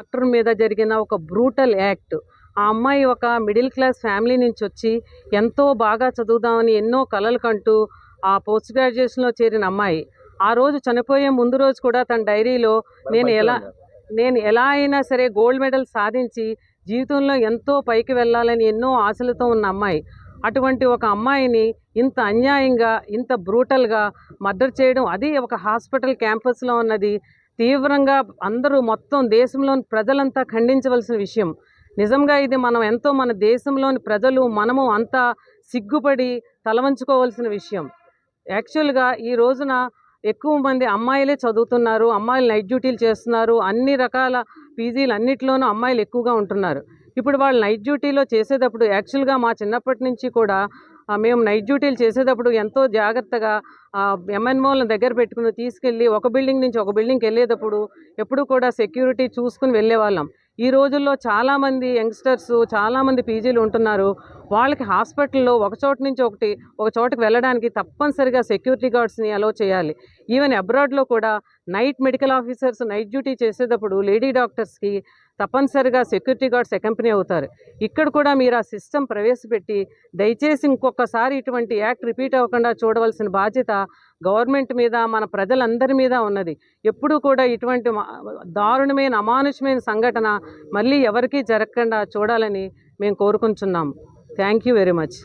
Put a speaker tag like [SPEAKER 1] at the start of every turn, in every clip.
[SPEAKER 1] Doctor మీద జరిగిన ఒక బ్రూటల్ యాక్ట్. ఆ అమ్మాయి ఒక మిడిల్ క్లాస్ ఫ్యామిలీ నుంచి వచ్చి ఎంతో బాగా చదువుదామని ఎన్నో కలలు కంటూ ఆ పోస్ట్ గ్రాడ్యుయేషన్లో చేరిన అమ్మాయి. ఆ రోజు చనిపోయే ముందు రోజు కూడా తన డైరీలో నేను ఎలా నేను ఎలా అయినా సరే గోల్డ్ మెడల్ సాధించి జీవితంలో ఎంతో పైకి వెళ్ళాలని ఎన్నో ఆశలతో ఉన్న అమ్మాయి. అటువంటి ఒక అమ్మాయిని ఇంత అన్యాయంగా ఇంత బ్రూటల్గా మర్డర్ చేయడం అది ఒక హాస్పిటల్ క్యాంపస్లో ఉన్నది తీవ్రంగా అందరూ మొత్తం దేశంలోని ప్రజలంతా ఖండించవలసిన విషయం. నిజంగా ఇది మనం ఎంతో మన దేశంలోని ప్రజలు మనము అంతా సిగ్గుపడి తలవంచుకోవాల్సిన విషయం. యాక్చువల్గా ఈ రోజున ఎక్కువ మంది అమ్మాయిలే చదువుతున్నారు అమ్మాయిలు నైట్ డ్యూటీలు చేస్తున్నారు అన్ని రకాల పీజీలు అన్నిట్లోనూ అమ్మాయిలు ఎక్కువగా ఉంటున్నారు. ఇప్పుడు వాళ్ళు నైట్ డ్యూటీలో చేసేటప్పుడు యాక్చువల్గా మా చిన్నప్పటి నుంచి కూడా మేము నైట్ డ్యూటీలు చేసేటప్పుడు ఎంతో జాగ్రత్తగా ఎంఎన్ఓలను దగ్గర పెట్టుకుని తీసుకెళ్ళి ఒక బిల్డింగ్ నుంచి ఒక బిల్డింగ్కి వెళ్ళేటప్పుడు ఎప్పుడు కూడా సెక్యూరిటీ చూసుకుని వెళ్ళేవాళ్ళం. ఈ రోజుల్లో చాలామంది యంగ్స్టర్స్ చాలామంది పీజీలు ఉంటున్నారు. వాళ్ళకి హాస్పిటల్లో ఒక చోట నుంచి ఒకటి ఒక చోటకి వెళ్ళడానికి తప్పనిసరిగా సెక్యూరిటీ గార్డ్స్ని అలో చేయాలి. ఈవెన్ అబ్రాడ్లో కూడా night medical officers night duty చేసేటప్పుడు లేడీ డాక్టర్స్కి తప్పనిసరిగా సెక్యూరిటీ గార్డ్స్ అకంపెనీ అవుతారు. ఇక్కడ కూడా మీరు ఆ సిస్టమ్ ప్రవేశపెట్టి దయచేసి ఇంకొకసారి ఇటువంటి యాక్ట్ రిపీట్ అవ్వకుండా చూడవలసిన బాధ్యత గవర్నమెంట్ మీద మన ప్రజలందరి మీద ఉన్నది. ఎప్పుడూ కూడా ఇటువంటి దారుణమైన అమానుషమైన సంఘటన మళ్ళీ ఎవరికీ జరగకుండా చూడాలని మేము కోరుకుంటున్నాము థ్యాంక్ యూ వెరీ మచ్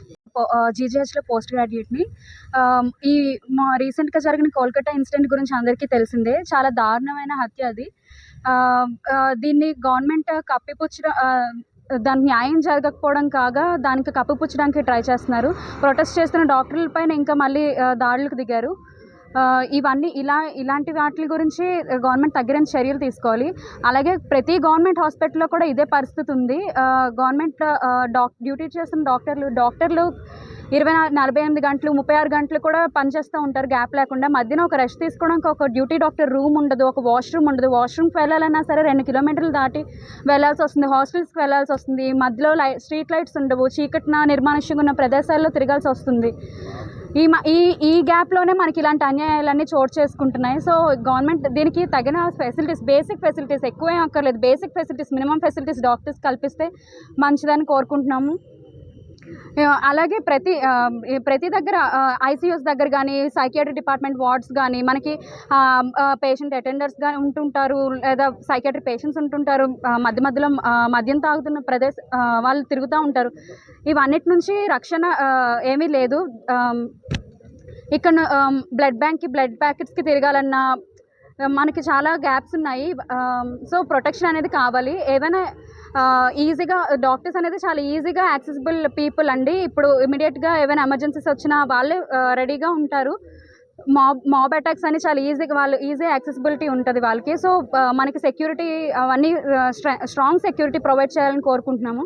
[SPEAKER 2] జీజీహెచ్లో పోస్ట్ గ్రాడ్యుయేట్ని ఈ మా రీసెంట్గా జరిగిన కోల్కతా ఇన్సిడెంట్ గురించి అందరికీ తెలిసిందే. చాలా దారుణమైన హత్య అది. దీన్ని గవర్నమెంట్ కప్పిపుచ్చడం దానికి న్యాయం జరగకపోవడం కాగా దానికి కప్పిపుచ్చడానికి ట్రై చేస్తున్నారు. ప్రొటెస్ట్ చేస్తున్న డాక్టర్ల పైన ఇంకా మళ్ళీ దాడులకు దిగారు. ఇవన్నీ ఇలా ఇలాంటి వాటి గురించి గవర్నమెంట్ తగ్గిన చర్యలు తీసుకోవాలి. అలాగే ప్రతి గవర్నమెంట్ హాస్పిటల్లో కూడా ఇదే పరిస్థితి ఉంది. గవర్నమెంట్ డాక్ డ్యూటీ చేస్తున్న డాక్టర్లు డాక్టర్లు ఇరవై నాలుగు నలభై ఎనిమిది గంటలు ముప్పై ఆరు గంటలు కూడా పనిచేస్తూ ఉంటారు గ్యాప్ లేకుండా. మధ్యన ఒక రెస్ట్ తీసుకోవడానికి ఒక డ్యూటీ డాక్టర్ రూమ్ ఉండదు ఒక వాష్రూమ్ ఉండదు. వాష్రూమ్కి వెళ్ళాలన్నా సరే రెండు కిలోమీటర్లు దాటి వెళ్ళాల్సి వస్తుంది. హాస్టల్స్కి వెళ్ళాల్సి వస్తుంది. మధ్యలో లై స్ట్రీట్ లైట్స్ ఉండవు. చీకటిన నిర్మానుష్యంగా ఉన్న ప్రదేశాల్లో తిరగాల్సి వస్తుంది. ఈ మ- ఈ ఈ గ్యాప్లోనే మనకి ఇలాంటి అన్యాయాలన్నీ చోటు చేసుకుంటున్నాయి. సో గవర్నమెంట్ దీనికి తగిన ఫెసిలిటీస్ బేసిక్ ఫెసిలిటీస్ ఎక్కువే అక్కర్లేదు. Basic facilities minimum facilities doctors కల్పిస్తే మంచిదని కోరుకుంటున్నాము. అలాగే ప్రతి ప్రతి దగ్గర ఐసీయూస్ దగ్గర కానీ సైకియాట్రీ డిపార్ట్మెంట్ వార్డ్స్ కానీ మనకి పేషెంట్ అటెండర్స్ కానీ ఉంటుంటారు లేదా సైకియాట్రీ పేషెంట్స్ ఉంటుంటారు మధ్య మధ్యలో మద్యం తాగుతున్న ప్రదేశ వాళ్ళు తిరుగుతూ ఉంటారు. ఇవన్నిటి నుంచి రక్షణ ఏమీ లేదు. ఇక్కడ బ్లడ్ బ్యాంక్కి బ్లడ్ ప్యాకెట్స్కి తిరగాలన్నా మనకి చాలా గ్యాప్స్ ఉన్నాయి. సో ప్రొటెక్షన్ అనేది కావాలి. ఏదైనా ఈజీగా డాక్టర్స్ అనేది చాలా ఈజీగా యాక్సెసిబుల్ పీపుల్ అండి. ఇప్పుడు ఇమీడియట్గా ఏమైనా ఎమర్జెన్సీస్ వచ్చినా వాళ్ళే రెడీగా ఉంటారు. మాబ్ మాబ్ అటాక్స్ అని చాలా ఈజీగా వాళ్ళు ఈజీ యాక్సెసిబిలిటీ ఉంటుంది వాళ్ళకి. సో మనకి సెక్యూరిటీ అవన్నీ స్ట్రాంగ్ సెక్యూరిటీ ప్రొవైడ్ చేయాలని కోరుకుంటున్నాము.